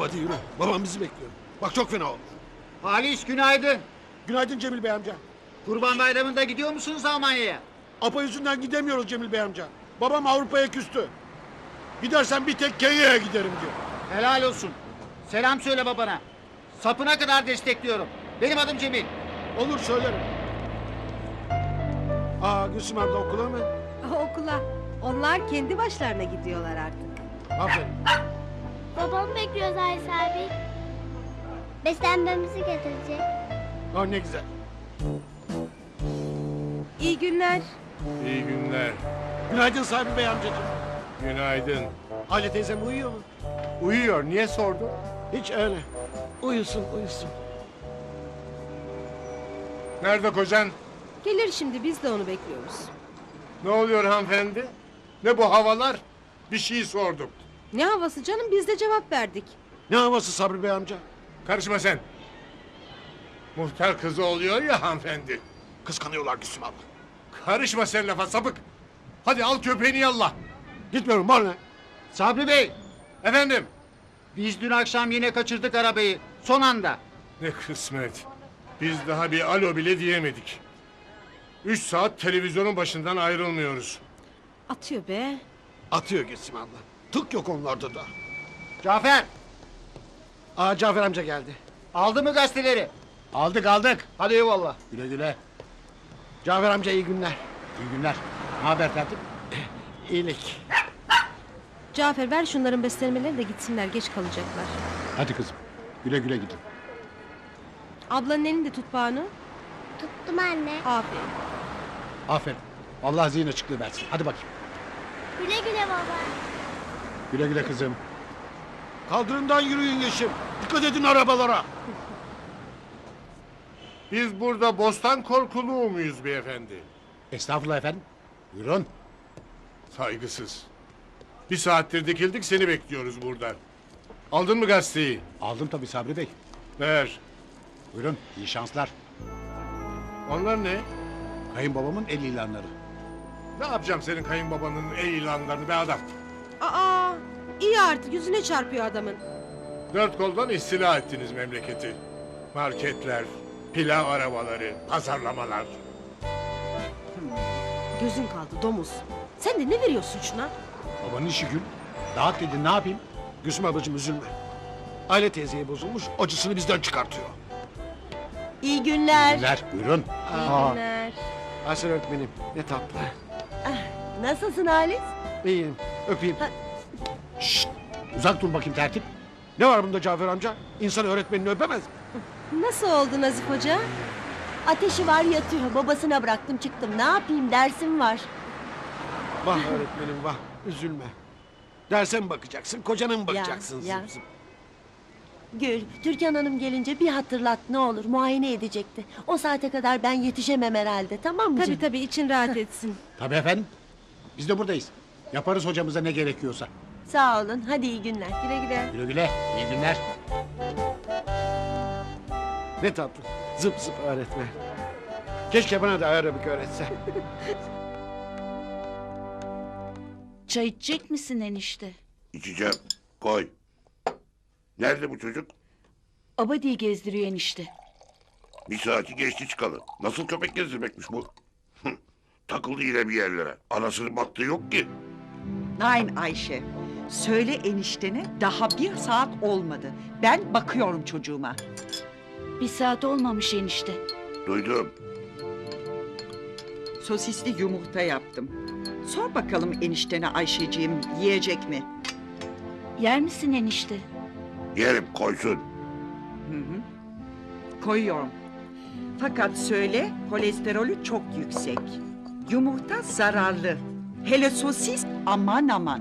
Hadi yürü. Babam bizi bekliyor. Bak çok fena oldu. Halis günaydın. Günaydın Cemil Bey amca. Kurban Bayramı'nda gidiyor musunuz Almanya'ya? Apa yüzünden gidemiyoruz Cemil Bey amca. Babam Avrupa'ya küstü. Gidersen bir tek Kenya'ya giderim diyor. Helal olsun. Selam söyle babana. Sapına kadar destekliyorum. Benim adım Cemil. Olur söylerim. Aa Gülsüm abla okula mı? Okula. Onlar kendi başlarına gidiyorlar artık. Aferin. Babamı bekliyoruz Ayşe abi. Beslenmemizi getirecek. Ha ne güzel. İyi günler. İyi günler. Günaydın Sabri Bey amcacığım. Günaydın. Hale teyzem uyuyor mu? Uyuyor. Niye sordun? Hiç öyle. Uyusun uyusun. Nerede kocan? Gelir şimdi biz de onu bekliyoruz. Ne oluyor hanımefendi? Ne bu havalar? Bir şey sordum. Ne havası canım biz de cevap verdik. Ne havası Sabri Bey amca? Karışma sen. Muhtar kızı oluyor ya hanımefendi. Kıskanıyorlar Gülsüm abla. Karışma sen lafa sapık. Hadi al köpeğini yallah. Gitmiyorum var ne? Sabri Bey, Efendim? biz dün akşam yine kaçırdık arabayı. Son anda. Ne kısmet. Biz daha bir alo bile diyemedik. Üç saat televizyonun başından ayrılmıyoruz. Atıyor be. Atıyor Gülsüm abla. Tık yok onlarda da. Cafer, Aa Cafer amca geldi. aldı mı gazeteleri? Aldık aldık. Hadi eyvallah. Güle güle. Cafer amca iyi günler. İyi günler. Ne haber tertip? İyilik. Cafer ver şunların beslenmeleri de gitsinler geç kalacaklar. Hadi kızım. Güle güle gidin. Ablanın elini de tut bağını. Tuttum anne. Aferin. Aferin. Allah zihin açıklığı versin. Hadi bakayım. Güle güle baba. Güle güle kızım. Kaldırımdan yürüyün Yeşim. Dikkat edin arabalara. Biz burada bostan korkuluğu muyuz beyefendi? Estağfurullah efendim. Buyurun. Saygısız. Bir saattir dikildik seni bekliyoruz burada. Aldın mı gazeteyi? Aldım tabii Sabri Bey. Ver. Buyurun. İyi şanslar. Onlar ne? Kayınbabamın el ilanları. Ne yapacağım senin kayınbabanın el ilanlarını be adam? Aa iyi artık yüzüne çarpıyor adamın. Dört koldan istila ettiniz memleketi. Marketler, pilav arabaları, pazarlamalar. Gözün kaldı domuz. Sen de ne veriyorsun şuna? Babanın işi gül. Dağıt dedin ne yapayım? Gülsüm ablacığım üzülme. Aile teyzeye bozulmuş. Acısını bizden çıkartıyor. İyi günler. Güler. Buyurun. İyi günler. Aysel öğretmenim ne tatlı. Nasılsın Halis? İyiyim. Öpeyim. Şşt. Uzak dur bakayım tertip. Ne var bunda Cafer amca? İnsan öğretmenini öpemez mi? Nasıl oldu Nazif Hoca? Ateşi var yatıyor. Babasına bıraktım çıktım. Ne yapayım dersim var. Vah öğretmenim vah. Üzülme. Derse mi bakacaksın, kocana mı bakacaksın? ya. zıp zıp? Gül, Türkan Hanım gelince bir hatırlat ne olur. Muayene edecekti. O saate kadar ben yetişemem herhalde. Tamam mı Tabii canım? tabii için rahat etsin. Tabii efendim. Biz de buradayız. Yaparız hocamıza ne gerekiyorsa. Sağ olun. Hadi iyi günler. Güle güle. Güle güle. İyi günler. Ne tatlı. Zıp zıp öğretmen. Keşke bana da aerobik öğretse. Çay içecek misin enişte? İçeceğim. Koy. Nerede bu çocuk? Abadi'yi gezdiriyor enişte. Bir saati geçti çıkalı. Nasıl köpek gezdirmekmiş bu? Takıldı yine bir yerlere. Anasının baktığı yok ki. Nein Ayşe. Söyle eniştene daha bir saat olmadı. Ben bakıyorum çocuğuma. Bir saat olmamış enişte. Duydum. Sosisli yumurta yaptım. Sor bakalım eniştene Ayşeciğim yiyecek mi? Yer misin enişte? Yerim koysun. Hı hı. Koyuyorum. Fakat söyle kolesterolü çok yüksek. Yumurta zararlı. Hele sosis aman aman.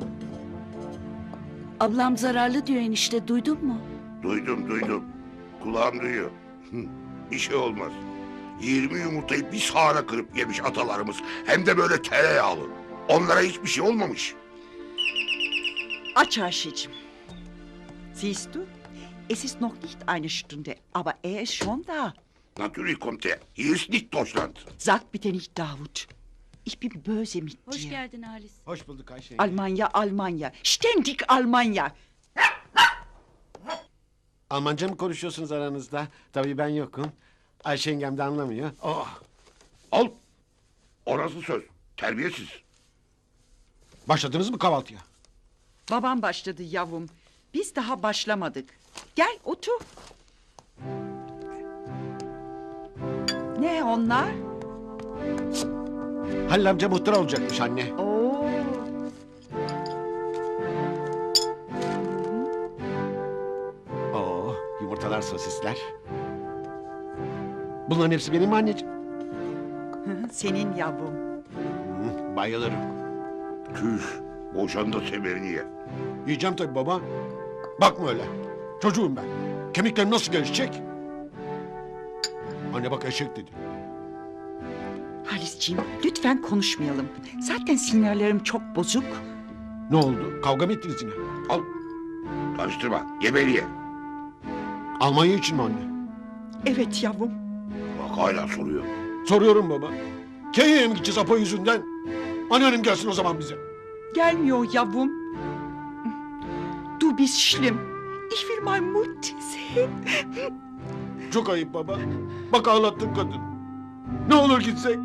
Ablam zararlı diyor enişte duydun mu? Duydum duydum. Kulağım duyuyor. Bir şey olmaz. 20 yumurtayı bir sahara kırıp yemiş atalarımız. Hem de böyle tereyağlı. Onlara hiçbir şey olmamış. Aç Ayşeciğim. Siehst du? Es ist noch nicht eine Stunde, aber er ist schon da. Natürlich kommt er. Hier ist nicht Deutschland. Sag bitte nicht Davut. Ich bin böse mit Hoş dir. geldin Halis. Hoş bulduk Ayşe. Almanya, Almanya. Ständig Almanya. Almanca mı konuşuyorsunuz aranızda? Tabii ben yokum. Ayşe yengem de anlamıyor. Oh. Al. Orası söz. Terbiyesiz. Başladınız mı kahvaltıya? Babam başladı yavrum. Biz daha başlamadık. Gel otur. Ne onlar? Halil amca muhtar olacakmış anne. Oo. Oo, yumurtalar sosisler. Bunların hepsi benim mi anneciğim? Senin yavrum. Hı, bayılırım. Tüh. Boşan da semerini ye. Yiyeceğim tabii baba. Bakma öyle. Çocuğum ben. Kemiklerim nasıl gelişecek? Anne bak eşek dedi. Halisciğim lütfen konuşmayalım. Zaten sinirlerim çok bozuk. Ne oldu? Kavga mı ettiniz yine? Al. Karıştırma. Ye beni ye. Almanya için mi anne? Evet yavrum. Bak hala soruyor. Soruyorum baba. Kenya'ya mı gideceğiz Apo yüzünden? Anneannem gelsin o zaman bize. Gelmiyor yavrum. Du bist schlimm. Ich will mein Mutti sehen. Çok ayıp baba. Bak ağlattın kadın. Ne olur gitsek.